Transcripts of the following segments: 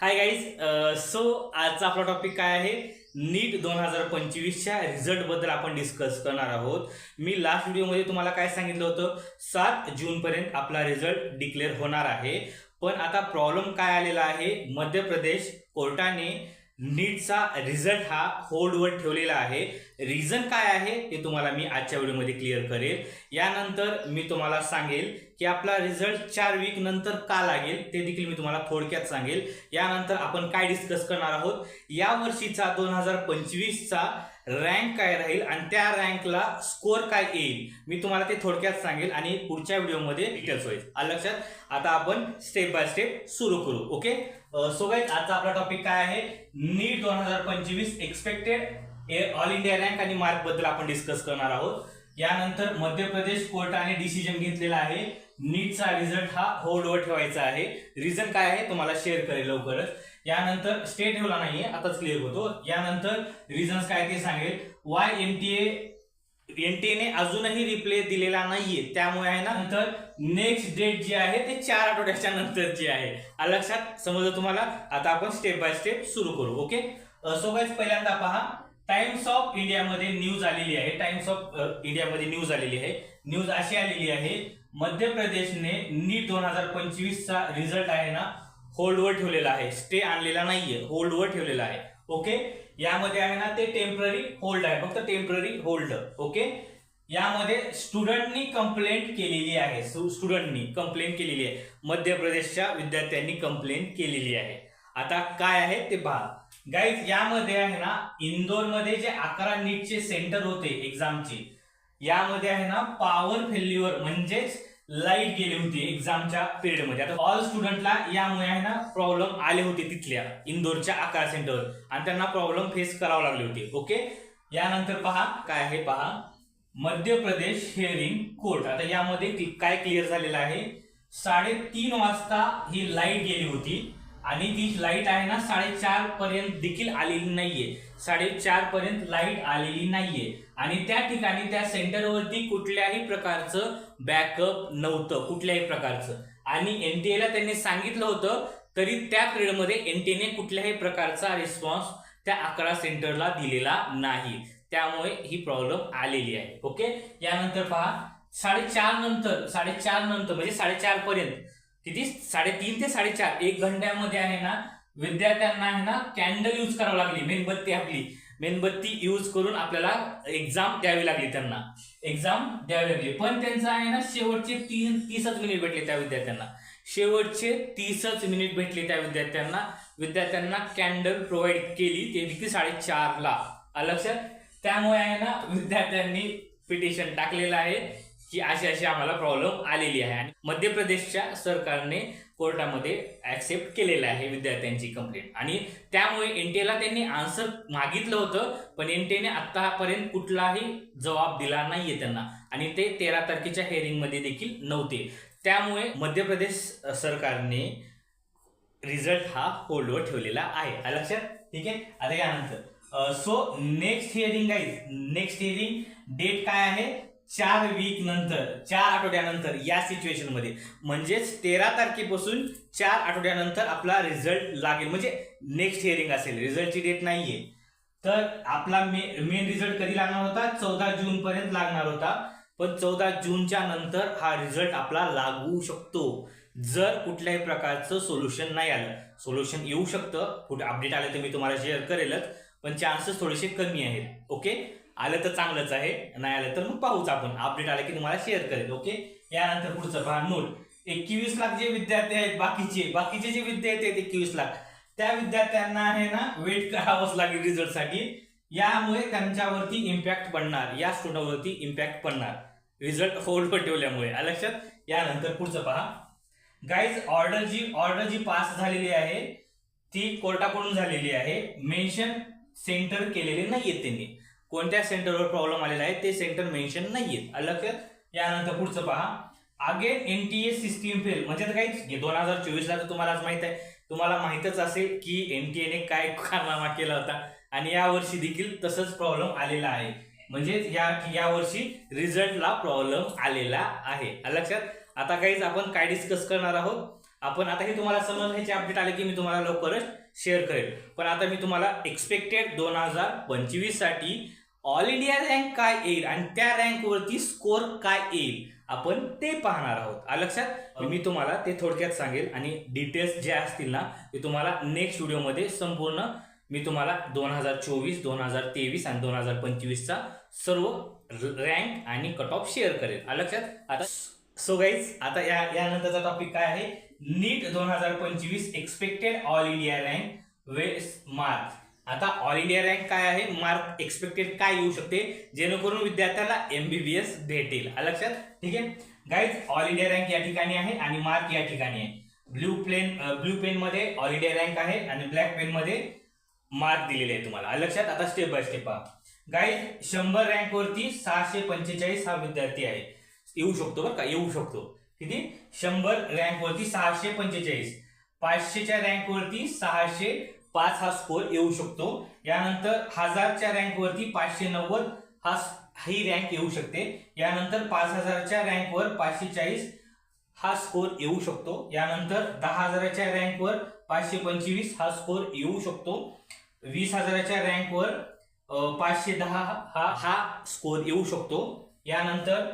Hi guys so आजचा आपला topic काय आहे? नीट दोन हजार पंचवीसच्या रिझल्टबद्दल आपण डिस्कस करणार आहोत. मी लास्ट व्हिडिओमध्ये तुम्हाला काय सांगितलं होतं? सात जूनपर्यंत आपला रिझल्ट डिक्लेअर होणार आहे. पण आता प्रॉब्लेम काय आलेला आहे? मध्य प्रदेश कोर्टाने नीटचा रिझल्ट हा होल्डवर ठेवलेला आहे. रिझन काय आहे? ते तुम्हाला मी आजच्या व्हिडिओमध्ये क्लिअर करेल. यानंतर मी तुम्हाला सांगेल की आपला रिझल्ट चार वीक नंतर का लागेल ते देखील मी तुम्हाला थोडक्यात सांगेल. यानंतर आपण काय डिस्कस करणार आहोत? या वर्षीचा दोन हजार पंचवीसचा रँक काय राहील आणि त्या रँकला स्कोअर काय येईल मी तुम्हाला ते थोडक्यात सांगेल आणि पुढच्या व्हिडिओमध्ये डिटेल्स होईल. लक्षात? आता आपण स्टेप बाय स्टेप सुरू करू ओके सो गाईज आजचा आपला टॉपिक काय आहे? नीट दोन हजार पंचवीस एक्सपेक्टेड ऑल इंडिया रँक आणि मार्कबद्दल आपण डिस्कस करणार आहोत. यानंतर मध्य प्रदेश कोर्टाने डिसिजन घेतलेला आहे. नीटचा रिझल्ट हा होल्डवर ठेवायचा आहे. रिझन काय आहे? तुम्हाला शेअर करेल लवकरच. यानंतर स्टे ठेवला नाहीये. आताच क्लिअर होतो. यानंतर रिझन्स काय ते सांगेल. वाय एम टी एनटीएने अजूनही रिप्ले दिलेला नाहीये. त्यामुळे आहे ना नंतर नेक्स्ट डेट जी आहे ते चार आठवड्याच्या नंतर जी आहे. लक्षात? समजलं तुम्हाला? आता आपण स्टेप बाय स्टेप सुरू करू ओके सो गाईज पहिल्यांदा पहा. टाइम्स ऑफ इंडियामध्ये न्यूज आलेली आहे. टाइम्स ऑफ इंडियामध्ये न्यूज आलेली आहे. न्यूज अशी आलेली आहे. मध्य प्रदेशने नीट दोन हजार पंचवीसचा रिझल्ट आहे ना होल्डवर ठेवलेला आहे. स्टे आणलेला नाहीये होल्डवर ठेवलेला आहे. ओके यामध्ये आहे ना ते टेंपररी होल्ड आहे. फक्त टेंपररी होल्ड ओके यामध्ये स्टुडंटनी कंप्लेंट केलेली आहे. स्टुडंटनी कंप्लेंट केलेली आहे. मध्य प्रदेशच्या विद्यार्थ्यांनी कंप्लेंट केलेली आहे. आता काय आहे ते पहा. गाईज यामध्ये आहे ना इंदोरमध्ये जे अकरा नीटचे सेंटर होते एक्झामचे यामध्ये आहे ना पॉवर फेल्युअर म्हणजेच लाइट गेली होती एक्झामच्या पिरियडमध्ये आता ऑल स्टुडंटला यामुळे आहे ना प्रॉब्लेम आले होते तिथल्या इंदोरच्या अकरा सेंटरवर आणि त्यांना प्रॉब्लेम फेस करावे लागले होते. ओके यानंतर पहा काय आहे पहा. मध्य प्रदेश हेअरिंग कोर्ट आता यामध्ये काय क्लिअर झालेलं आहे? साडेतीन वाजता ही लाइट गेली होती. आणि ती लाइट आहे ना साडेचार पर्यंत देखील आलेली नाहीये. साडेचार पर्यंत लाइट आलेली नाहीये. आणि त्या ठिकाणी त्या सेंटरवरती कुठल्याही प्रकारचं बॅकअप नव्हतं कुठल्याही प्रकारचं. आणि एनटीएला त्यांनी सांगितलं होतं तरी त्या पिरियडमध्ये एनटीएने कुठल्याही प्रकारचा रिस्पॉन्स त्या अकरा सेंटरला दिलेला नाही. त्यामुळे ही प्रॉब्लेम आलेली आहे. ओके यानंतर पहा साडेचार नंतर साडेचार नंतर म्हणजे साडेचार पर्यंत. किती? साडेतीन ते साडेचार. एक घंट्यामध्ये आहे ना विद्यार्थ्यांना आहे ना कॅन्डल यूज करावं लागली मेणबत्ती आपली. मेणबत्ती यूज करून आपल्याला एक्झाम द्यावी लागली त्यांना. एक्झाम द्यावी लागली. पण त्यांचं आहे ना शेवटचे तीन तीसच मिनिट भेटले त्या विद्यार्थ्यांना. शेवटचे तीसच मिनिट भेटले त्या विद्यार्थ्यांना. विद्यार्थ्यांना कॅन्डल प्रोव्हाइड केली ते देखील साडेचारला लक्षात? त्यामुळे आहे ना विद्यार्थ्यांनी पिटिशन टाकलेलं आहे. की अशी अशी आम्हाला प्रॉब्लेम आलेली आहे. आणि मध्य प्रदेशच्या सरकारने कोर्टामध्ये ऍक्सेप्ट केलेलं आहे विद्यार्थ्यांची कंप्लेंट आणि त्यामुळे एनटीएला त्यांनी आन्सर मागितलं होतं पण एनटीएने आतापर्यंत कुठलाही जबाब दिला नाहीये त्यांना. आणि ते तेरा तारखेच्या हेअरिंगमध्ये देखील नव्हते. त्यामुळे मध्य प्रदेश सरकारने रिझल्ट हा होल्डवर ठेवलेला आहे. लक्षात? ठीक आहे? आता यानंतर. सो नेक्स्ट हिअरिंग आहे नेक्स्ट हिअरिंग डेट काय आहे? चार वीक नंतर चार आठवड्यानंतर या सिच्युएशनमध्ये. म्हणजेच तेरा तारखेपासून चार आठवड्यानंतर आपला रिझल्ट लागेल. म्हणजे नेक्स्ट हिअरिंग असेल. रिझल्टची डेट नाहीये. तर आपला मे मेन रिझल्ट कधी लागणार होता? चौदा जून पर्यंत लागणार होता. पण चौदा जूनच्या नंतर हा रिझल्ट आपला लागू शकतो. जर कुठल्याही प्रकारचं सोल्युशन नाही आलं. सोल्युशन येऊ शकतं. कुठे अपडेट आलं तर मी तुम्हाला शेअर करेलच. पण चान्सेस थोडेसे कमी आहेत. ओके आलं तर चांगलंच आहे नाही आलं तर मग पाहूच आपण. अपडेट आलं की तुम्हाला शेअर करेल ओके यानंतर पुढचं पहा नोट एकवीस लाख जे विद्यार्थी आहेत बाकीचे बाकीचे जे विद्यार्थी आहेत एकवीस लाख त्या विद्यार्थ्यांना आहे ना वेट करावंच लागेल रिझल्टसाठी यामुळे त्यांच्यावरती इम्पॅक्ट पडणार या स्टुडंटवरती इम्पॅक्ट पडणार. रिझल्ट होल्डवर ठेवल्यामुळे. लक्षात? यानंतर पुढचं पहा. गाईज ऑर्डर जी ऑर्डर जी पास झालेली आहे ती कोर्टाकडून झालेली आहे. मेन्शन सेंटर केलेले नाहीयेत त्यांनी. कोणत्या सेंटरवर प्रॉब्लेम आलेला आहे ते सेंटर मेन्शन नाहीयेत. लक्षात यानंतर पुढचं पहा. अगेन एनटीए सिस्टीम फेल म्हणजे काही दोन हजार चोवीसला तर तुम्हाला माहीत आहे. तुम्हाला माहितच असेल की एनटीएने काय कारनामा केला होता. आणि या वर्षी देखील तसंच प्रॉब्लेम आलेला आहे. म्हणजेच या यावर्षी रिझल्टला प्रॉब्लेम आलेला आहे. लक्षात आता काहीच आपण काय डिस्कस करणार आहोत? आपण आता हे तुम्हाला समजण्याचे अपडेट आले की मी तुम्हाला लवकरच शेअर करेल. पण आता मी तुम्हाला एक्सपेक्टेड दोन हजार पंचवीससाठी ऑल इंडिया रँक काय येईल आणि त्या रँकवरती स्कोर काय येईल आपण ते पाहणार आहोत. आ लक्षात? मी तुम्हाला ते थोडक्यात सांगेल आणि डिटेल्स जे असतील ना ते तुम्हाला नेक्स्ट व्हिडिओमध्ये संपूर्ण मी तुम्हाला दोन हजार चोवीस दोन हजार तेवीस आणि दोन हजार पंचवीसचा सर्व रँक आणि कट ऑफ शेअर करेल. आ लक्षात? आता सो गाईज आता या यानंतरचा टॉपिक काय आहे? नीट दोन हजार पंचवीस एक्सपेक्टेड ऑल इंडिया रँक वेस्ट मार्क आता ऑल इंडिया रँक काय आहे? मार्क एक्सपेक्टेड काय येऊ शकते? जेणेकरून विद्यार्थ्याला एमबीबीएस भेटेल. लक्षात? ठीक आहे? गाईज ऑल इंडिया रँक या ठिकाणी आहे आणि मार्क या ठिकाणी आहे. ब्ल्यू प्लेन ब्ल्यू पेन मध्ये ऑल इंडिया रँक आहे आणि ब्लॅक पेन मध्ये मार्क दिलेले आहे तुम्हाला. लक्षात? आता स्टेप बाय स्टेप पहा. गाईज शंभर रँकवरती सहाशे पंचेचाळीस हा विद्यार्थी आहे. येऊ शकतो बरं का येऊ शकतो. किती? शंभर रँकवरती सहाशे पंचेचाळीस. पाचशेच्या रँकवरती सहाशे पाच हा स्कोर येऊ शकतो. यानंतर हजारच्या रँकवरती पाचशे नव्वद हा ही रँक येऊ शकते. यानंतर पाच हजारच्या रँकवर पाचशे चाळीस हा स्कोर येऊ शकतो. यानंतर दहा हजाराच्या रँकवर पाचशे पंचवीस हा स्कोर येऊ शकतो. वीस हजाराच्या रँकवर पाचशे दहा हा हा स्कोर येऊ शकतो. यानंतर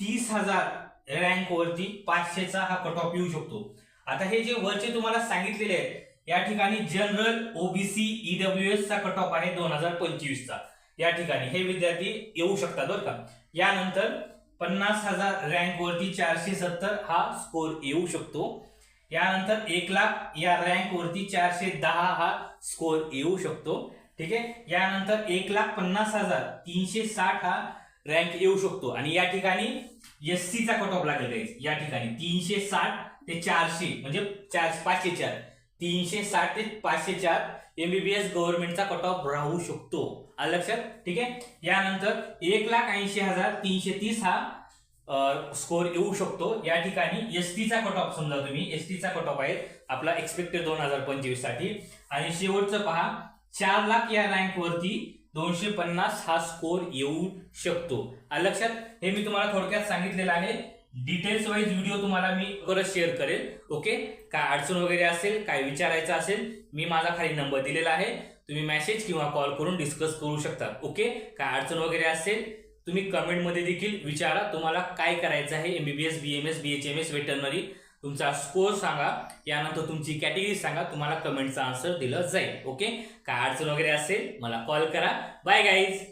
तीस हजार रँक वरती पाचशेचा हा कट ऑफ येऊ शकतो. आता हे जे वरचे तुम्हाला सांगितलेले आहेत या ठिकाणी जनरल ओबीसी ईडब्ल्यू एस चा कट ऑफ आहे दोन हजार पंचवीस चा या ठिकाणी हे विद्यार्थी येऊ शकतात बरं का. यानंतर पन्नास हजार रँक वरती चारशे सत्तर हा स्कोर येऊ शकतो. यानंतर एक लाख या रँक वरती चारशे दहा हा स्कोर येऊ शकतो. ठीक आहे? यानंतर एक लाख पन्नास हजार तीनशे साठ हा रँक येऊ शकतो. आणि या ठिकाणी एस सीचा कट ऑफ लागेल या ठिकाणी तीनशे साठ ते चारशे म्हणजे चार पाचशे चार. तीनशे साठ ते पाचशे चार एमबीबीएस गव्हर्नमेंटचा कट ऑफ राहू शकतो. आलं लक्षात? ठीक आहे? यानंतर एक लाख ऐंशी हजार तीनशे तीस हा स्कोर येऊ शकतो. या ठिकाणी एस टीचा कट ऑफ समजा तुम्ही एस टीचा कट ऑफ आहे आपला एक्सपेक्टेड दोन हजार पंचवीससाठी आणि शेवटचं पहा चार लाख या रँक वरती दोनशे पन्नास हा स्कोर येऊ शकतो. लक्षात हे मी तुम्हाला थोडक्यात सांगितलेलं आहे. डिटेल्स वाईज व्हिडिओ तुम्हाला मी परत शेअर करेल. ओके काय अडचण वगैरे असेल काय विचारायचं असेल मी माझा खाली नंबर दिलेला आहे. तुम्ही मेसेज किंवा कॉल करून डिस्कस करू शकता. ओके काय अडचण वगैरे असेल तुम्ही कमेंटमध्ये देखील विचारा. तुम्हाला काय करायचं आहे MBBS B M S B H M S veterinary तुमचा स्कोर सांगा यानंतर तुमची कॅटेगरी सांगा तुम्हाला कमेंटचा आन्सर दिलं जाईल. ओके काय अडचण वगैरे असेल मला कॉल करा. Bye guys